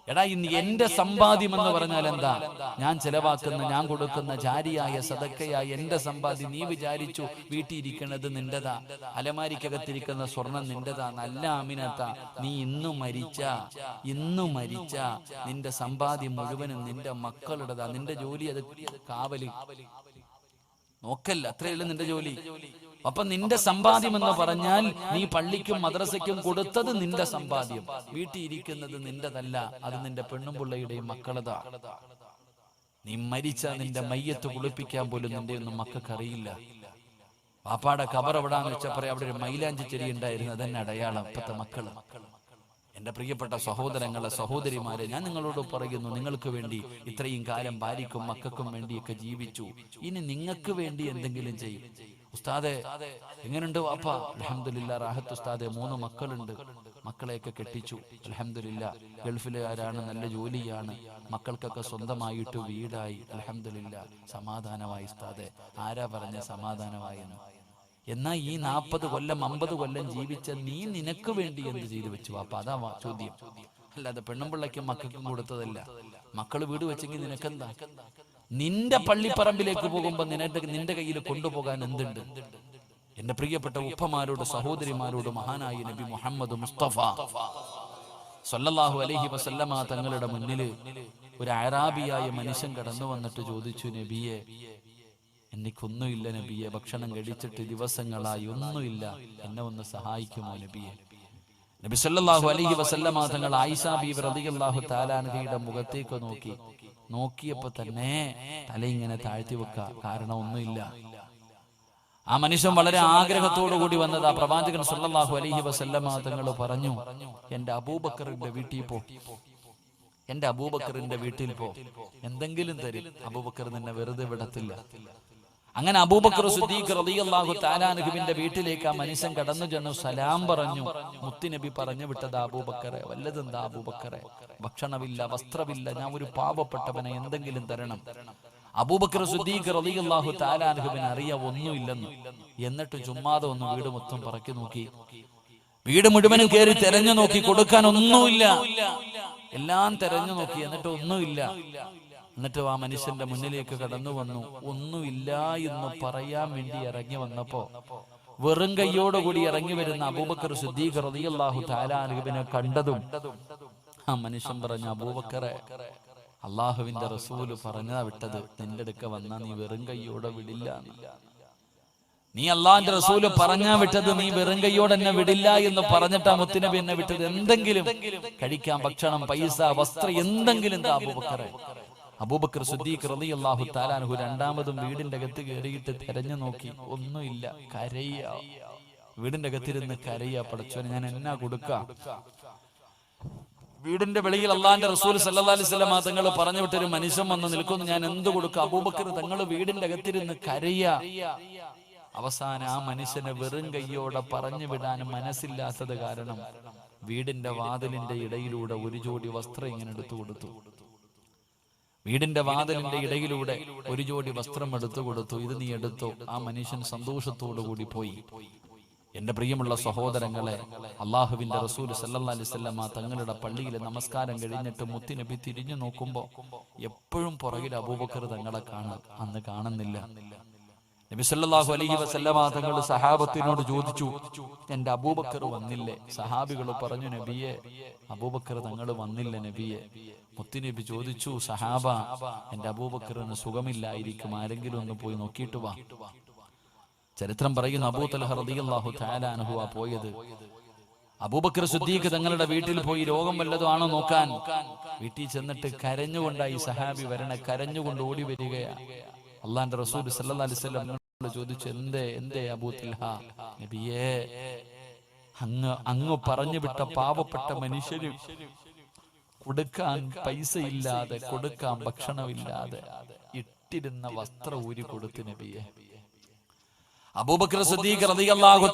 എടാ ഇന്ന് എന്റെ സമ്പാദ്യം എന്ന് പറഞ്ഞാൽ എന്താ? ഞാൻ ചെലവാക്കുന്ന ഞാൻ കൊടുക്കുന്ന ജാരിയായ സദക്കയായ എന്റെ സമ്പാദ്യം നീ വിചാരിച്ചു വീട്ടിയിരിക്കുന്നത് നിന്റെതാ. അലമാരിക്കകത്തിരിക്കുന്ന സ്വർണം നിന്റെതാ. നല്ല അമിനത്ത. നീ ഇന്നു മരിച്ച ഇന്നു മരിച്ച നിന്റെ സമ്പാദ്യം മുഴുവനും നിന്റെ മക്കളുടെതാ. നിന്റെ ജോലി അത് കാവൽ. നോക്കല്ല അത്രയല്ല നിന്റെ ജോലി. അപ്പൊ നിന്റെ സമ്പാദ്യം എന്ന് പറഞ്ഞാൽ നീ പള്ളിക്കും മദ്രസയ്ക്കും കൊടുത്തത് നിന്റെ സമ്പാദ്യം. വീട്ടിൽ ഇരിക്കുന്നത് നിന്റെതല്ല അത് നിന്റെ പെണ്ണും പിള്ളയുടെയും മക്കളതാ നീ മരിച്ച നിന്റെ മയ്യത്ത് കുളിപ്പിക്കാൻ പോലും നിന്റെ ഒന്നും മക്കൾക്ക് അറിയില്ല. പാപ്പാടെ കബർ എവിടാന്ന് വെച്ചപ്പറ അവിടെ ഒരു മൈലാഞ്ചി ചെടി ഉണ്ടായിരുന്നു അതന്നെ അടയാളം ഇപ്പത്തെ മക്കൾ. എന്റെ പ്രിയപ്പെട്ട സഹോദരങ്ങളെ സഹോദരിമാരെ ഞാൻ നിങ്ങളോട് പറയുന്നു നിങ്ങൾക്ക് വേണ്ടി ഇത്രയും കാലം ഭാര്യക്കും മക്കൾക്കും വേണ്ടിയൊക്കെ ജീവിച്ചു. ഇനി നിങ്ങൾക്ക് വേണ്ടി എന്തെങ്കിലും ചെയ്യും. ഉസ്താദെ എങ്ങനെയുണ്ട് വാപ്പ? അലഹമില്ല റാഹത്ത് ഉസ്താദെ മൂന്ന് മക്കളുണ്ട്. മക്കളെയൊക്കെ കെട്ടിച്ചു. അലഹമില്ല ഗൾഫിലുകാരാണ് നല്ല ജോലിയാണ്. മക്കൾക്കൊക്കെ സ്വന്തമായിട്ട് വീടായി. അലഹമില്ല സമാധാനമായി ഉസ്താദെ. ആരാ പറഞ്ഞ സമാധാനമായെന്ന്? എന്നാ ഈ നാൽപ്പത് കൊല്ലം അമ്പത് കൊല്ലം ജീവിച്ച നീ നിനക്ക് വേണ്ടി എന്ത് ചെയ്തു വെച്ചു അപ്പൊ അതാ ചോദ്യം. അല്ലാതെ പെണ്ണുമ്പിള്ളയ്ക്കും മക്കൾക്കും കൊടുത്തതല്ല. മക്കൾ വീട് വെച്ചെങ്കിൽ നിനക്കെന്താ? നിന്റെ പള്ളിപ്പറമ്പിലേക്ക് പോകുമ്പോ നിന്റെ നിന്റെ കയ്യിൽ കൊണ്ടുപോകാൻ എന്തുണ്ട്? എന്റെ പ്രിയപ്പെട്ട ഉപ്പമാരോട് സഹോദരിമാരോട് മഹാനായ നബി മുഹമ്മദ് മുസ്തഫ സല്ലാഹു അലഹി വസല്ലമ തങ്ങളുടെ മുന്നിൽ ഒരു അറാബിയായ മനുഷ്യൻ കടന്നു വന്നിട്ട് ചോദിച്ചു നബിയെ എനിക്കൊന്നുമില്ല നബിയെ ഭക്ഷണം കഴിച്ചിട്ട് ദിവസങ്ങളായി ഒന്നുമില്ല എന്നെ ഒന്ന് സഹായിക്കുമോ നബിയെ? നബി സല്ലാഹു അലഹി വസല്ലമ തങ്ങൾ ആയിഷ ബീവി റളിയല്ലാഹു തആലാൻഹയുടെ മുഖത്തേക്ക് നോക്കി. നോക്കിയപ്പോ തന്നെ തല ഇങ്ങനെ താഴ്ത്തി വെക്ക കാരണം ഒന്നുമില്ല. ആ മനുഷ്യൻ വളരെ ആഗ്രഹത്തോടു കൂടി വന്നത് ആ പ്രവാചകൻ സല്ലല്ലാഹു അലൈഹി വസല്ലമ തങ്ങൾ പറഞ്ഞു എന്റെ അബൂബക്കറിന്റെ വീട്ടിൽ പോ. എന്റെ അബൂബക്കറിന്റെ വീട്ടിൽ പോ. എന്തെങ്കിലും തരും. അബൂബക്കർ നിന്നെ വെറുതെ വിടത്തില്ല. അങ്ങനെ അബൂബക്കർ സുദ്ദീഖ് റളിയല്ലാഹു താലാനുഹുവിന്റെ വീട്ടിലേക്ക് ആ മനുഷ്യൻ കടന്നു ചെന്നു സലാം പറഞ്ഞു. മുത്തുനബി പറഞ്ഞു വിട്ടത് അബൂബക്കറെ വല്ലതെന്താ അബൂബക്കറെ. ഭക്ഷണമില്ല വസ്ത്രമില്ല ഞാൻ ഒരു പാവപ്പെട്ടവനെ എന്തെങ്കിലും തരണം. അബൂബക്കർ സുദ്ദീഖ് റളിയല്ലാഹു താലാനുഹുവിന് അറിയാ ഒന്നുമില്ലെന്ന്. എന്നിട്ട് ചുമ്മാതെ ഒന്ന് വീട് മൊത്തം പറക്കി നോക്കി. വീട് മുഴുവനും കയറി തെരഞ്ഞു നോക്കി കൊടുക്കാൻ ഒന്നുമില്ല. എല്ലാം തെരഞ്ഞു നോക്കി എന്നിട്ട് ഒന്നുമില്ല. എന്നിട്ട് ആ മനുഷ്യന്റെ മുന്നിലേക്ക് കടന്നു വന്നു ഒന്നുമില്ല എന്ന് പറയാൻ വേണ്ടി ഇറങ്ങി വന്നപ്പോ വെറും കൈയോടുകൂടി ഇറങ്ങി വരുന്ന അബൂബക്കർ സിദ്ദീഖ് റളിയല്ലാഹു താലാനുബിനെ കണ്ടതും ആ മനുഷ്യൻ പറഞ്ഞ അബൂബക്കറെ അള്ളാഹുവിന്റെ റസൂൽ പറഞ്ഞതാ വിട്ടത്. നിന്റെ അടുക്ക വന്നാ നീ വെറും കൈയോടെ വിടില്ല നീ അള്ളാന്റെ റസൂൽ പറഞ്ഞാ വിട്ടത് നീ വെറും കൈയോടെ എന്നെ വിടില്ല എന്ന് പറഞ്ഞിട്ടാ മുത്തുനബി എന്നെ വിട്ടത്. എന്തെങ്കിലും കഴിക്കാൻ ഭക്ഷണം പൈസ വസ്ത്രം എന്തെങ്കിലും താ അബൂബക്കറെ. അബൂബക്കർ സുദ്ദീഖ് റലി അള്ളാഹു താലാൻഹു രണ്ടാമതും വീടിന്റെ അകത്ത് കയറിയിട്ട് തെരഞ്ഞു നോക്കി. ഒന്നുമില്ല. കരയ. വീടിന്റെ അകത്തിരുന്ന് കരയ. പടച്ചോനെ ഞാൻ എന്നാ കൊടുക്ക? വീടിന്റെ വെളിയിൽ അള്ളാന്റെ റസൂൽ സല്ലല്ലാഹു അലൈഹി വസല്ലമ തങ്ങൾ പറഞ്ഞു വിട്ടൊരു മനുഷ്യൻ വന്ന് നിൽക്കുന്നു. ഞാൻ എന്ത് കൊടുക്കുക അബൂബക്കർ തങ്ങൾ വീടിന്റെ അകത്തിരുന്ന് കരയ. അവസാനം ആ മനുഷ്യനെ വെറും കൈയോടെ പറഞ്ഞു വിടാൻ മനസ്സില്ലാത്തത് കാരണം വീടിന്റെ വാതിലിന്റെ ഇടയിലൂടെ ഒരു ജോഡി വസ്ത്രം ഇങ്ങനെ എടുത്തു കൊടുത്തു. വീടിന്റെ വാതിലിന്റെ ഇടയിലൂടെ ഒരു ജോഡി വസ്ത്രം എടുത്തു കൊടുത്തു. ഇത് നീ എടുത്തോ. ആ മനുഷ്യൻ സന്തോഷത്തോടു കൂടി പോയി. എന്റെ പ്രിയമുള്ള സഹോദരങ്ങളെ അള്ളാഹുവിന്റെ റസൂൽ വസല്ലമ തങ്ങളുടെ പള്ളിയിലെ നമസ്കാരം കഴിഞ്ഞിട്ട് മുത്തിനബി തിരിഞ്ഞു നോക്കുമ്പോ എപ്പോഴും പുറകിൽ അബൂബക്കർ തങ്ങളെ കാണാം അന്ന് കാണുന്നില്ല. നബി സല്ലല്ലാഹു അലൈഹി വസല്ലമ തങ്ങൾ സഹാബത്തിനോട് ചോദിച്ചു എന്റെ അബൂബക്കർ വന്നില്ലേ? സഹാബികൾ പറഞ്ഞു നബിയെ അബൂബക്കർ തങ്ങൾ വന്നില്ല നബിയെ. മുത്തുനബി ചോദിച്ചു സഹാബ എന്റെ അബൂബക്കറിന് സുഖമില്ലായിരിക്കും. ആരെങ്കിലും ഒന്ന് പോയി നോക്കിയിട്ട് വാ. ചരിത്രം പറയുന്ന അബൂ തലഹ പോയത്. അബൂബക്കർ സുദ്ദീഖ് തങ്ങളുടെ വീട്ടിൽ പോയി രോഗം വല്ലതും ആണോ നോക്കാൻ? വീട്ടിൽ ചെന്നിട്ട് കരഞ്ഞുകൊണ്ടായി സഹാബി വരണ കരഞ്ഞുകൊണ്ട് ഓടി വരികയാ. അള്ളാന്റെ റസൂൽ വസല്ലം ഞങ്ങളോട് ചോദിച്ചു എന്തേ എന്തേ അബൂ നബിയേ അങ്ങ് അങ്ങ് പറഞ്ഞു വിട്ട പാവപ്പെട്ട മനുഷ്യര് കൊടുക്കാൻ പൈസ ഇല്ലാതെ കൊടുക്കാൻ ഭക്ഷണമില്ലാതെ ഇട്ടിരുന്ന വസ്ത്രം ഊരി കൊടുത്തു നബിയെ. അബൂബക്കർ സിദ്ദീഖ് റളിയല്ലാഹു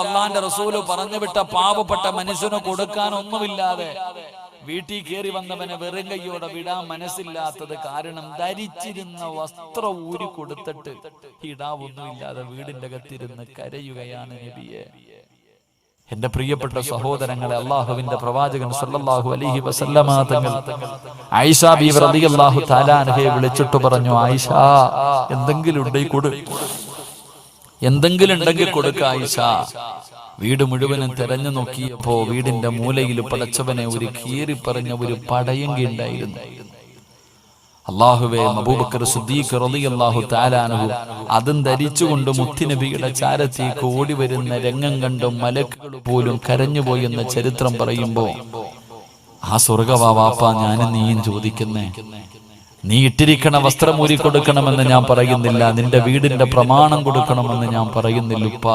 അള്ളാന്റെ റസൂൽ പറഞ്ഞു വിട്ട പാവപ്പെട്ട മനുഷ്യന് കൊടുക്കാൻ ഒന്നുമില്ലാതെ വീട്ടിൽ കയറി വന്നവനെ വെറും കയ്യോടെ വിടാൻ മനസ്സില്ലാത്തത് കാരണം ധരിച്ചിരുന്ന വസ്ത്രം ഊരി കൊടുത്തിട്ട് ഇടാവൊന്നുമില്ലാതെ വീടിന്റെ അകത്തിരുന്ന് കരയുകയാണ് നബിയെ. എന്റെ പ്രിയപ്പെട്ട സഹോദരങ്ങളെ അള്ളാഹുവിന്റെ പ്രവാചകൻ സല്ലല്ലാഹു അലൈഹി വസല്ലമ തങ്ങൾ ആയിഷ റളിയല്ലാഹു തആല അൻഹയെ വിളിച്ചിട്ട് പറഞ്ഞു ആയിഷ എന്തെങ്കിലും ഉണ്ടെങ്കിൽ കൊടു. എന്തെങ്കിലും ഉണ്ടെങ്കിൽ കൊടുക്ക ആയിഷ വീട് മുഴുവനും തിരഞ്ഞു നോക്കിയപ്പോ വീടിന്റെ മൂലയിൽ പടച്ചവനെ ഒരു കീറി പറഞ്ഞ ഒരു പടയങ്കി ഉണ്ടായിരുന്നു അള്ളാഹുവെ അബൂബക്കർ സുദ്ദീഖ് റളിയല്ലാഹു താലാനഹു അതും ധരിച്ചുകൊണ്ട് മുത്തുനബിയുടെ ചാരത്തേക്ക് ഓടി വരുന്ന രംഗം കണ്ടും മലക്കുകൾ പോലും കരഞ്ഞുപോയി എന്ന ചരിത്രം പറയുമ്പോ ആ സ്വർഗവാ വാപ്പ ഞാനും നീയും ചോദിക്കുന്നേ നീ ഇട്ടിരിക്കണ വസ്ത്രം ഊരി കൊടുക്കണമെന്ന് ഞാൻ പറയുന്നില്ല. നിന്റെ വീടിന്റെ പ്രമാണം കൊടുക്കണമെന്ന് ഞാൻ പറയുന്നില്ല ഉപ്പ.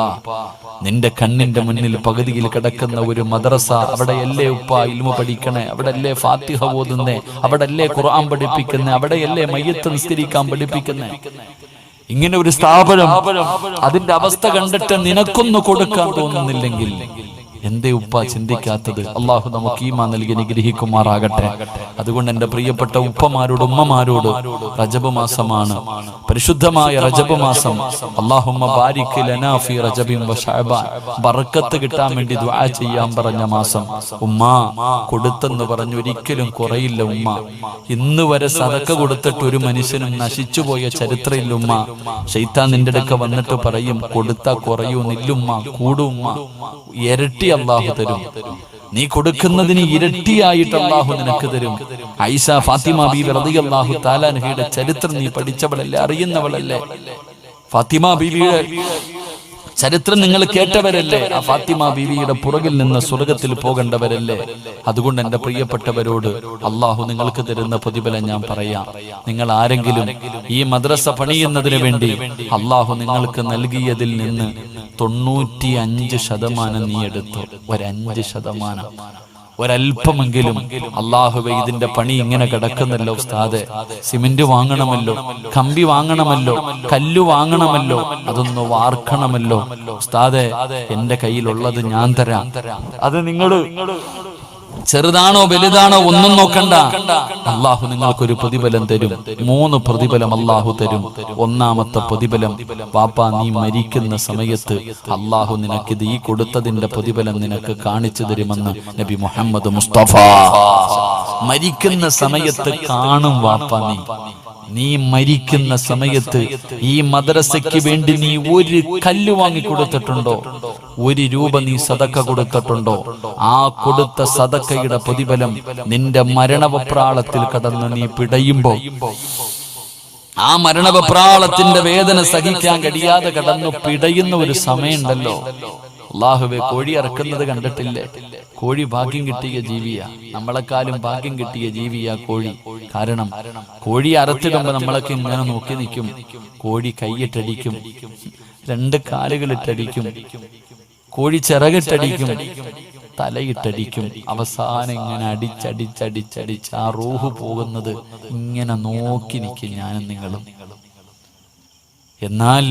നിന്റെ കണ്ണിന്റെ മുന്നിൽ പകുതിയിൽ കിടക്കുന്ന ഒരു മദ്രസ അവിടെയല്ലേ ഉപ്പ ഇൽമു പഠിക്കണേ? അവിടെയല്ലേ ഫാത്തിഹ ഓതുന്നേ? അവിടെയല്ലേ ഖുർആൻ പഠിപ്പിക്കുന്നേ? അവിടെയല്ലേ മയ്യത്ത് നിസ്കരിക്കാൻ പഠിപ്പിക്കുന്നേ? ഇങ്ങനെ ഒരു സ്ഥാപനം അതിന്റെ അവസ്ഥ കണ്ടിട്ട് നിനക്കൊന്ന് കൊടുക്കാൻ തോന്നുന്നില്ലെങ്കിൽ എന്തേ ഉപ്പ ചിന്തിക്കാത്തത്? അള്ളാഹു നമുക്ക് ഈമാ നൽകി നിഗ്രഹിക്കുമാറാകട്ടെ അതുകൊണ്ട് എന്റെ പ്രിയപ്പെട്ട ഉപ്പമാരോട് ഉമ്മമാരോട് റജബ് മാസമാണ്. പരിശുദ്ധമായ റജബ് മാസം. അള്ളാഹുമ്മ റജബിൻ ബർക്കത്ത് കിട്ടാൻ വേണ്ടി ചെയ്യാൻ പറഞ്ഞ മാസം. ഉമ്മ കൊടുത്തെന്ന് പറഞ്ഞു ഒരിക്കലും കുറയില്ല ഉമ്മ. ഇന്ന് വരെ സദക്ക കൊടുത്തിട്ട് ഒരു മനുഷ്യനും നശിച്ചുപോയ ചരിത്രമില്ല ഉമ്മ. ഷെയ്ത്താൻ നിന്റെ അടുക്ക വന്നിട്ട് പറയും കൊടുത്ത കുറയൂ നില്ലുമ്മ കൂടുമ്മ ഇരട്ടി അള്ളാഹു തരും. നീ കൊടുക്കുന്നതിന് ഇരട്ടിയായിട്ട് അള്ളാഹു നിനക്ക് തരും. ഐസ ഫാത്തിമ ബീബി അള്ളാഹു താലാൻഹയുടെ ചരിത്രം നീ പഠിച്ചവളല്ലേ അറിയുന്നവളല്ലേ? ഫാത്തിമ ബീവിയുടെ ചരിത്രം നിങ്ങൾ കേട്ടവരല്ലേ? ആ ഫാത്തിമ ബീവിയുടെ പുറകിൽ നിന്ന് സ്വർഗത്തിൽ പോകേണ്ടവരല്ലേ? അതുകൊണ്ട് എന്റെ പ്രിയപ്പെട്ടവരോട് അള്ളാഹു നിങ്ങൾക്ക് തരുന്ന പ്രതിഫലം ഞാൻ പറയാം. നിങ്ങൾ ആരെങ്കിലും ഈ മദ്രസ പണിയുന്നതിന് വേണ്ടി അള്ളാഹു നിങ്ങൾക്ക് നൽകിയതിൽ നിന്ന് തൊണ്ണൂറ്റി അഞ്ച് ശതമാനം നീ എടുത്തു. ഒരഞ്ച് ശതമാനം. ഒരല്പമെങ്കിലും അള്ളാഹുവെ ഇതിന്റെ പണി ഇങ്ങനെ കിടക്കുന്നല്ലോ ഉസ്താദ്. സിമെന്റ് വാങ്ങണമല്ലോ കമ്പി വാങ്ങണമല്ലോ കല്ലു വാങ്ങണമല്ലോ അതൊന്ന് വാർക്കണമല്ലോ. ഉസ്താദെ എന്റെ കയ്യിലുള്ളത് ഞാൻ തരാം. അത് നിങ്ങൾ ചെറുതാണോ വലുതാണോ ഒന്നും നോക്കണ്ട. അള്ളാഹു നിങ്ങൾക്കൊരു പ്രതിഫലം തരും. മൂന്ന് പ്രതിഫലം അള്ളാഹു തരും. ഒന്നാമത്തെ പ്രതിഫലം പാപ്പ നീ മരിക്കുന്ന സമയത്ത് അള്ളാഹു നിനക്കിത് ഈ കൊടുത്തതിന്റെ പ്രതിഫലം നിനക്ക് കാണിച്ചു തരുമെന്ന് നബി മുഹമ്മദ് മുസ്തഫ മരിക്കുന്ന സമയത്ത് കാണും വാപ്പ നീ. നീ മരിക്കുന്ന സമയത്ത് ഈ മദ്രസയ്ക്ക് വേണ്ടി നീ ഒരു കല്ല് വാങ്ങി കൊടുത്തിട്ടുണ്ടോ ഒരു രൂപ നീ സതക്ക കൊടുത്തിട്ടുണ്ടോ? ആ കൊടുത്ത സതക്കയുടെ പ്രതിഫലം നിന്റെ മരണവപ്രാളത്തിൽ കടന്ന് നീ പിടയുമ്പോ ആ മരണവപ്രാളത്തിന്റെ വേദന സഹിക്കാൻ കഴിയാതെ കടന്നു പിടയുന്ന ഒരു സമയമുണ്ടല്ലോ. അള്ളാഹുവെ കോഴി ഇറക്കുന്നത് കണ്ടിട്ടില്ലേ? കോഴി ഭാഗ്യം കിട്ടിയ ജീവിയ. നമ്മളെക്കാളും ഭാഗ്യം കിട്ടിയ ജീവിയ കോഴി. കാരണം കോഴി അറത്തിടുമ്പോ നമ്മളൊക്കെ ഇങ്ങനെ നോക്കി നിൽക്കും. കോഴി കൈയിട്ടടിക്കും. രണ്ട് കാലുകൾ കാലുകളിട്ടടിക്കും. കോഴി ചിറകിട്ടടിക്കും. തലയിട്ടടിക്കും. അവസാനം ഇങ്ങനെ അടിച്ചടിച്ചടിച്ചടിച്ച് ആ റൂഹ് പോകുന്നത് ഇങ്ങനെ നോക്കി നിൽക്കും ഞാനും നിങ്ങളും. എന്നാൽ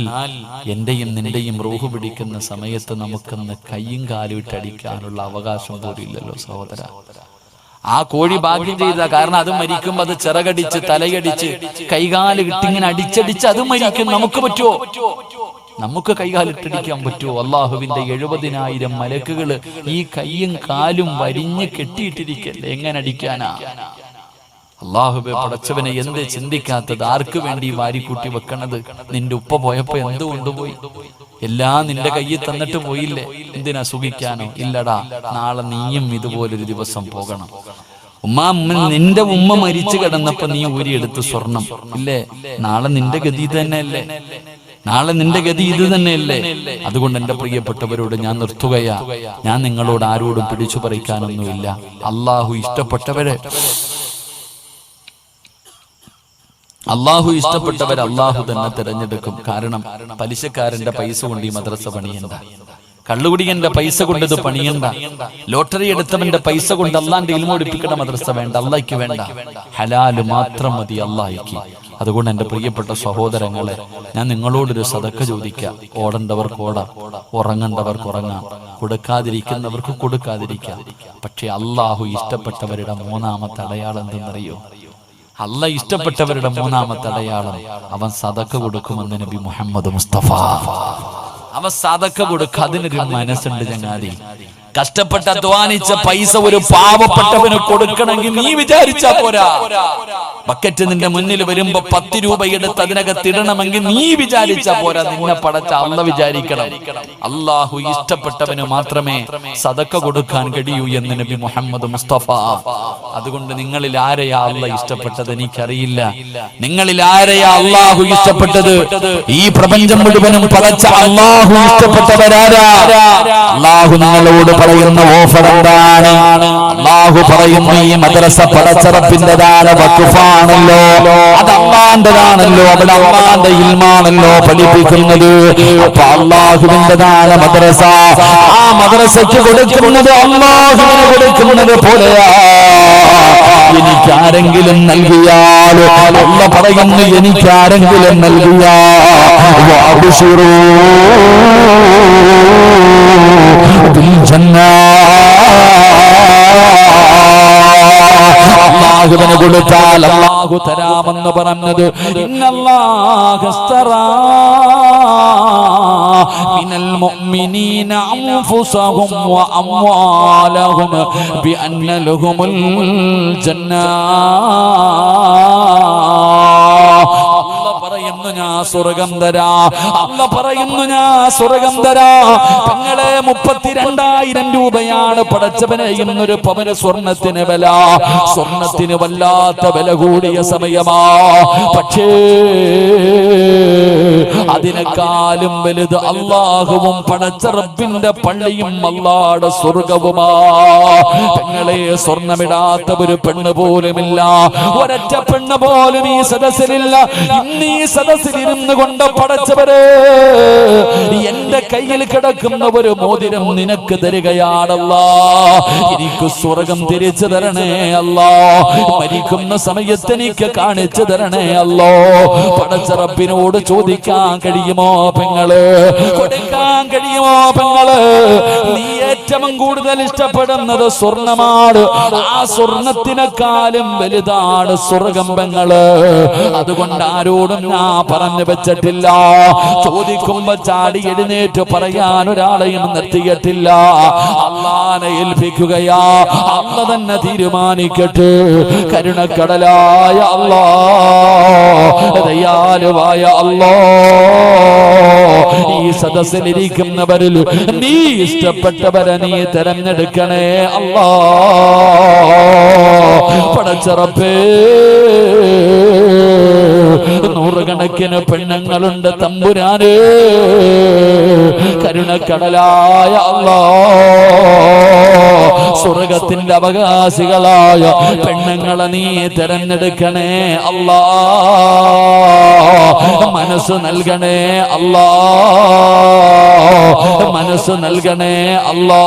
എന്റെയും നിന്റെയും റൂഹ് പിടിക്കുന്ന സമയത്ത് നമുക്കൊന്ന് കൈയും കാലും ഇട്ടടിക്കാനുള്ള അവകാശം കൂടിയില്ലല്ലോ സഹോദര. ആ കോഴി ഭാഗ്യം ചെയ്ത കാരണം അത് മരിക്കുമ്പോ അത് ചിറകടിച്ച് തലയടിച്ച് കൈകാൽ ഇട്ടിങ്ങനെ അടിച്ചടിച്ച് അത് മരിക്കും. നമുക്ക് പറ്റുമോ നമുക്ക് കൈകാലിട്ടടിക്കാൻ പറ്റുമോ അള്ളാഹുവിന്റെ എഴുപതിനായിരം മലക്കുകൾ ഈ കൈയും കാലും വരിഞ്ഞ് കെട്ടിയിട്ടിരിക്കല്ലേ? എങ്ങനെ അടിക്കാനാ? അള്ളാഹുബെ പടച്ചവനെ എന്ത് ചിന്തിക്കാത്തത്? ആർക്ക് വേണ്ടി വാരിക്കൂട്ടി വെക്കണത്? നിന്റെ ഉപ്പ പോയപ്പോ എന്ത് കൊണ്ടുപോയി? എല്ലാം നിന്റെ കയ്യിൽ തന്നിട്ട് പോയില്ലേ? എന്തിനാ സുഖിക്കാനോ? ഇല്ലടാ നാളെ നീയും ഇതുപോലൊരു ദിവസം പോകണം. ഉമ്മ നിന്റെ ഉമ്മ മരിച്ചു കിടന്നപ്പോ നീ ഊരിയെടുത്ത് സ്വർണം. ഇല്ലേ? നാളെ നിന്റെ ഗതി തന്നെയല്ലേ? നാളെ നിന്റെ ഗതി ഇത് തന്നെയല്ലേ? അതുകൊണ്ട് എന്റെ പ്രിയപ്പെട്ടവരോട് ഞാൻ നിർത്തുകയാ. ഞാൻ നിങ്ങളോട് ആരോടും പിടിച്ചു പറിക്കാനൊന്നുമില്ല. അള്ളാഹു ഇഷ്ടപ്പെട്ടവരെ അള്ളാഹു ഇഷ്ടപ്പെട്ടവർ അള്ളാഹു തന്നെ തിരഞ്ഞെടുക്കും. കാരണം പലിശക്കാരന്റെ പൈസ കൊണ്ട് ഈ മദ്രസ പണിയണ്ട. കള്ളുകുടിയന്റെ പൈസ കൊണ്ട് ഇത് പണിയണ്ട. ലോട്ടറി എടുത്തവന്റെ പൈസ കൊണ്ട് അള്ളാന്റെ ഇൽമോടിപ്പിക്കേണ്ട മദ്രസ വേണ്ട. അള്ളാഹിക്ക് വേണ്ട. ഹലാൽ മാത്രം മതി അള്ളാഹിക്ക് അതുകൊണ്ട് എന്റെ പ്രിയപ്പെട്ട സഹോദരങ്ങളെ ഞാൻ നിങ്ങളോടൊരു സതക്ക ചോദിക്കാം. ഓടേണ്ടവർക്ക് ഓടാം. ഉറങ്ങേണ്ടവർക്ക് ഉറങ്ങാം. കൊടുക്കാതിരിക്കുന്നവർക്ക് കൊടുക്കാതിരിക്കാം. പക്ഷെ അള്ളാഹു ഇഷ്ടപ്പെട്ടവരുടെ മൂന്നാമത്തെ അടയാളം എന്തെന്നറിയോ? അല്ല ഇഷ്ടപ്പെട്ടവരുടെ മൂന്നാമത്തെ അടയാളം അവൻ സതക്ക കൊടുക്കുമെന്ന് നബി മുഹമ്മദ് മുസ്തഫ. അവൻ സതക്ക കൊടുക്കുക അതിനൊരു മനസ്സുണ്ട് ചങ്ങാതി. കഷ്ടപ്പെട്ട് അധ്വാനിച്ച പൈസ ഒരു പാവപ്പെട്ടവന് കൊടുക്കണമെങ്കിൽ നീ വിചാരിച്ചാ പോരാ. ബക്കറ്റ് നിന്റെ മുന്നിൽ വരുമ്പോ പത്ത് രൂപ എടുത്ത് അതിനകത്ത് ഇടണമെങ്കിൽ നീ വിചാരിച്ചാ പോരാ. നിന്നെ പടച്ച അല്ല വിചാരിക്കണം. അള്ളാഹു ഇഷ്ടപ്പെട്ടവന് മാത്രമേ സതക്ക കൊടുക്കാൻ കഴിയൂ എന്ന് നബി മുഹമ്മദ് മുസ്തഫ. അതുകൊണ്ട് നിങ്ങളിൽ ആരെയാ അല്ല ഇഷ്ടപ്പെട്ടത് എനിക്കറിയില്ല. നിങ്ങളിൽ ആരെയാ അള്ളാഹു ഇഷ്ടപ്പെട്ടത്? ഈ പ്രപഞ്ചം മുഴുവനും പടച്ച അള്ളാഹു ഇഷ്ടപ്പെട്ടവരാരാ? അള്ളാഹു നിങ്ങളോട് പറയുന്ന ഓഫർ എന്താണ് അള്ളാഹു പറയുന്നു ഈ മദ്രസ പടച്ചറപ്പിന്റെതാണ് വക്കുഫാണല്ലോ അത് അള്ളാന്റെതാണല്ലോ അവിടെ അമ്മാന്റെ ഇൽമാണല്ലോ പഠിപ്പിക്കുന്നത്. അപ്പൊ അള്ളാഹുവിന്റെതാണ് മദ്രസ. ആ മദ്രസയ്ക്ക് കൊടുക്കുന്നത് അള്ളാഹുവിന് കൊടുക്കുന്നത് പോലെയാ. എനിക്ക് ആരെങ്കിലും നൽകിയാൽ അല്ല പറയുന്നു എനിക്ക് ആരെങ്കിലും നൽകിയാ അള്ളാഹുവിന് കൊടുത്താൽ അള്ളാഹു തരാമെന്ന് പറഞ്ഞത് ഇന്നല്ലാഹസ്തറാ من المؤمنين أنفسهم وأموالهم بأن لهم الجنة. സ്വർഗം തരാ അല്ല പറയുന്നു ഞാൻ സ്വർഗം തരാ പെങ്ങളെ മുപ്പത്തിരണ്ടായിരം രൂപയാണ് പടച്ചവനെ എന്നൊരു പവന സ്വർണത്തിന് വില. സ്വർണത്തിന് വല്ലാത്ത വില കൂടിയ സമയമാ. പക്ഷേ അതിനേക്കാളും വലുത് അള്ളാഹുവും പടച്ച റബ്ബിന്റെ പള്ളിയും അള്ളാടെ സ്വർഗവുമാ. പെങ്ങളെ സ്വർണമിടാത്ത ഒരു പെണ്ണ് പോലുമില്ല. ഒരൊറ്റ പെണ്ണ് പോലും ഈ സദസ്സിലില്ല. ഇന്ന് ഈ സദസ്സിലിരുന്ന് കൊണ്ട് പടച്ചവരെ എന്റെ കയ്യിൽ കിടക്കുന്ന ഒരു മോതിരം നിനക്ക് തരികയാണല്ല. എനിക്ക് സ്വർഗം തിരിച്ചു തരണേ അല്ലോ. മരിക്കുന്ന സമയത്ത് എനിക്ക് കാണിച്ചു തരണേ അല്ലോ. പടച്ചറപ്പിനോട് ചോദിക്കാൻ കഴിയുമോ പെങ്ങൾ? കൊടുക്കാൻ കഴിയുമോ പെങ്ങൾ? നീ ഏറ്റവും കൂടുതൽ ഇഷ്ടപ്പെടുന്നത് സ്വർണമാണ്. ആ സ്വർണത്തിനെക്കാളും വലുതാണ് സ്വർഗം പെങ്ങൾ. അതുകൊണ്ട് ആരോടും ഞാൻ പറഞ്ഞു വെച്ചിട്ടില്ല. ചോദിക്കുമ്പോ ചാടി എഴുന്നേറ്റ് പറയാൻ ഒരാളെയും നിർത്തിയിട്ടില്ല. അള്ളാനെ ഏൽപ്പിക്കുകയാ. അല്ല തന്നെ തീരുമാനിക്കട്ടെ. കരുണക്കടലായ അല്ലാ ദയാലുവായ അല്ലോ ഈ സദസ്സിലിരിക്കുന്നവരിൽ നീ ഇഷ്ടപ്പെട്ടവരെ നീ തെരഞ്ഞെടുക്കണേ അല്ലാ പടച്ചറപ്പേ. നൂറുകണക്കിന് പെണ്ണുങ്ങളുണ്ട് തമ്പുരാന്. കരുണക്കടലായ സ്വർഗത്തിന്റെ അവകാശികളായ പെണ്ണുങ്ങളെ നീ തിരഞ്ഞെടുക്കണേ അല്ലാ മനസ്സ് നൽകണേ അല്ലാ മനസ്സ് നൽകണേ അല്ലാ